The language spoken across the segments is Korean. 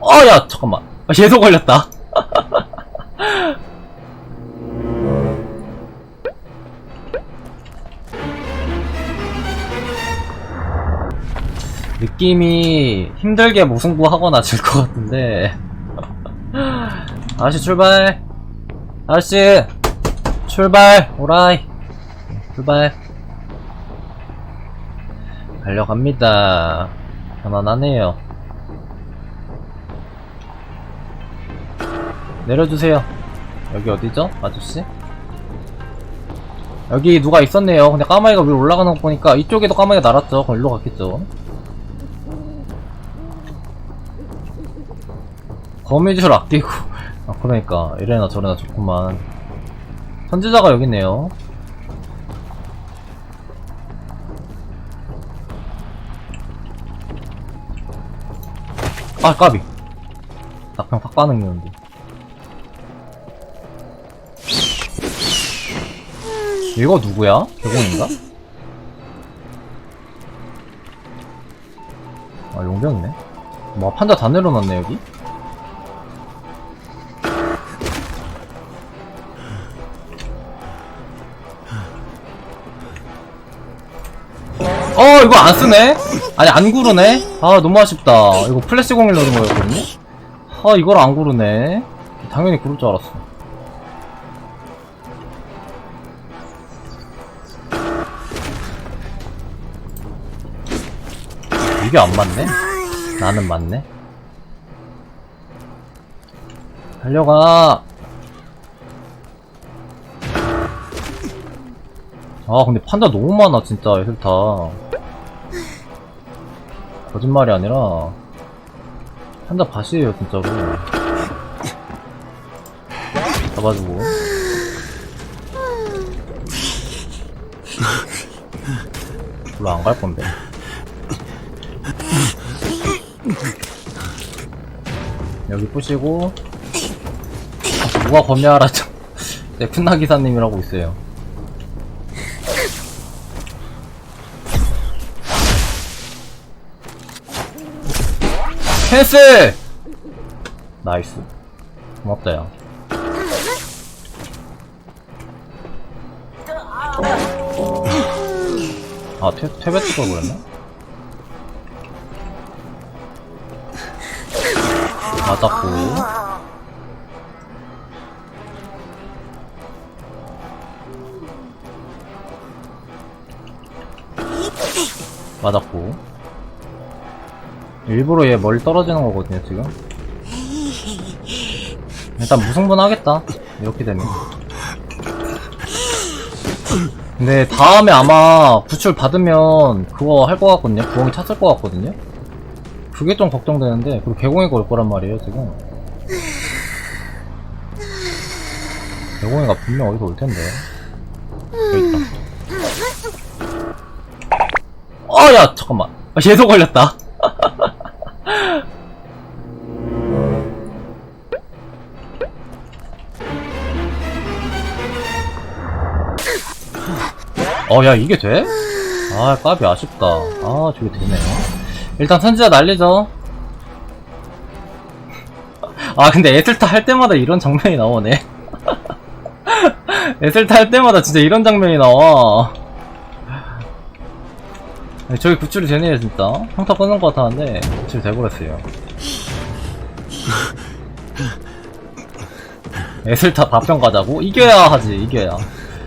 어, 야, 잠깐만. 아, 얘도 걸렸다. 느낌이 힘들게 무승부 하거나 질 것 같은데. 아저씨 출발. 아저씨 출발. 오라이. 출발. 달려갑니다. 편안하네요. 내려주세요. 여기 어디죠? 아저씨? 여기 누가 있었네요. 근데 까마귀가 위로 올라가는 거 보니까 이쪽에도 까마귀가 날았죠. 일로 갔겠죠. 거미줄 아끼고. 아, 그러니까. 이래나 저래나 좋구만. 선지자가 여기 있네요. 아, 까비. 낙평 팍 반응이었는데. 이거 누구야? 개공인가? 아, 용병이네. 뭐, 판자 다 내려놨네, 여기? 어, 이거 안 쓰네? 아니, 안 구르네? 아, 너무 아쉽다. 이거 플래시 공일 넣은 거였거든요? 아, 이걸 안 구르네. 당연히 구를 줄 알았어. 이게 안 맞네? 나는 맞네? 달려가! 아, 근데 판다 너무 많아, 진짜, 애들다. 거짓말이 아니라, 판다 밭이에요, 진짜로. 잡아주고. 별로 안 갈 건데. 여기 부시고 아, 누가 검야하라 죠 네, 푼나 기사님이라고 있어요. 캔슬! 나이스. 고맙다, 야. 아, 퇴, 퇴배 찍어 버렸나? 맞았고. 맞았고. 일부러 얘 멀리 떨어지는 거거든요, 지금. 일단 무승부는 하겠다. 이렇게 되면. 근데 다음에 아마 구출 받으면 그거 할 것 같거든요. 부엉이 찼을 것 같거든요. 그게 좀 걱정되는데 그리고 개공이가 올 거란 말이에요 지금 개공이가 분명 어디서 올 텐데 여기 있다 아야 잠깐만 아, 얘도 걸렸다 어 야 이게 돼? 아 까비 아쉽다. 아 저게 되네 일단 선지자 날리죠. 아 근데 에슬타 할 때마다 이런 장면이 나오네. 에슬타 할 때마다 진짜 이런 장면이 나와. 저기 구출이 되네요 진짜. 평타 끊는 것 같았는데 구출이 돼버렸어요. 에슬타 답변 가자고? 이겨야 하지 이겨야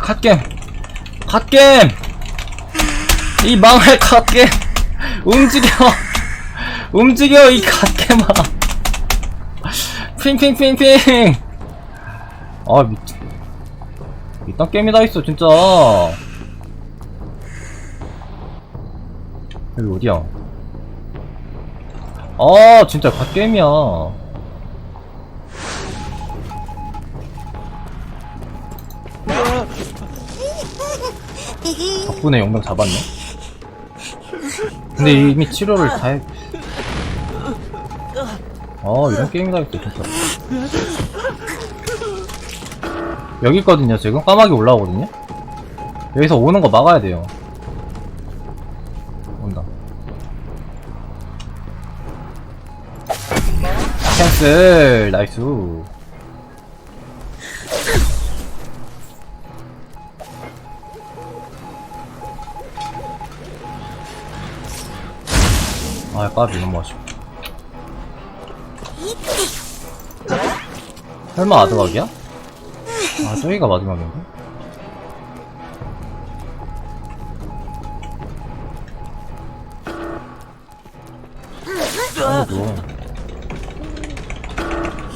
갓겜, 갓겜, 이 망할 갓겜, 움직여, 움직여 이 갓겜아, 핑핑핑핑, 아 미친, 이딴 게임이 다 있어 진짜. 여기 어디야? 아 진짜 갓게임이야 덕분에 용병 잡았네. 근데 이미 치료를 다 했... 어 이런 게임이다 했어 진짜 여기 있거든요 지금. 까마귀 올라오거든요. 여기서 오는 거 막아야 돼요. 온다. 캔슬! 나이스 아 까비 너무 아쉽다 설마 아드각이야? 아 저기가 마지막인가? 아이고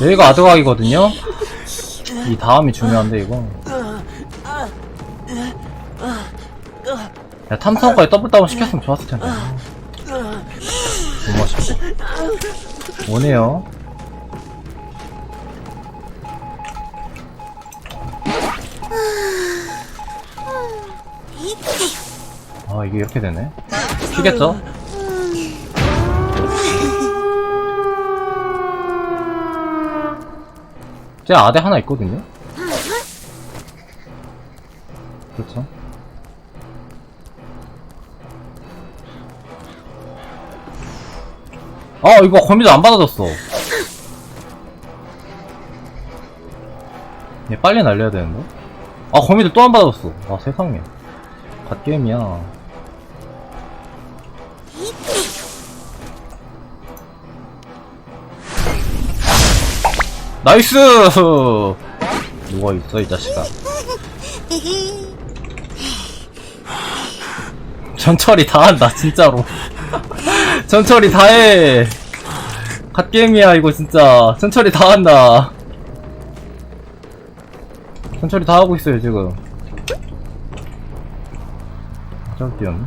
여기가 아드각이거든요? 이 다음이 중요한데 이거 야 탐성까지 더블 다운 시켰으면 좋았을 텐데 오네요 아 이게 이렇게 되네 튀겠죠? 제 아대 하나 있거든요? 그렇죠 아 이거 거미줄 안 받아줬어. 얘 빨리 날려야 되는데? 아 거미줄 또안 받아줬어. 아 세상에. 갓게임이야. 나이스! 누가 있어 이 자식아. 전철이 다 한다 진짜로 전철이 다해. 갓게임이야 이거 진짜. 전철이 다 한다. 전철이 다 하고 있어요 지금. 짱뛰었네.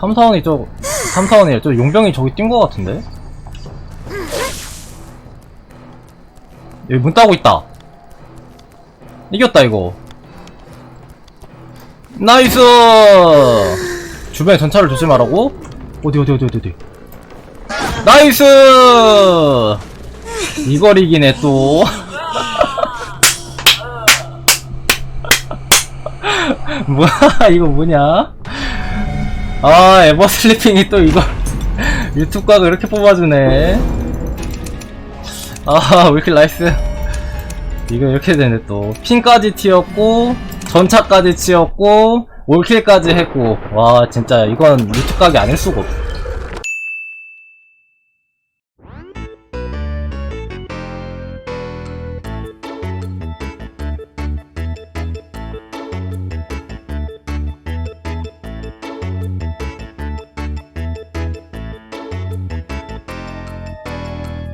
삼성이 좀 3타원이에요. 또 용병이 저기 뛴 거 같은데? 여기 문 따고 있다. 이겼다, 이거. 나이스! 주변에 전차를 조심하라고? 어디, 어디, 어디, 어디, 어디. 나이스! 이거리기네, 또. 뭐야, 이거 뭐냐? 아 에버슬리핑이 또 이걸 유튜브 각을 이렇게 뽑아주네. 아왜 이렇게 나이스. 이거 이렇게 되네 또. 핀까지 튀었고 전차까지 치었고 올킬까지 했고. 와 진짜 이건 유튜브 각이 아닐 수가 없어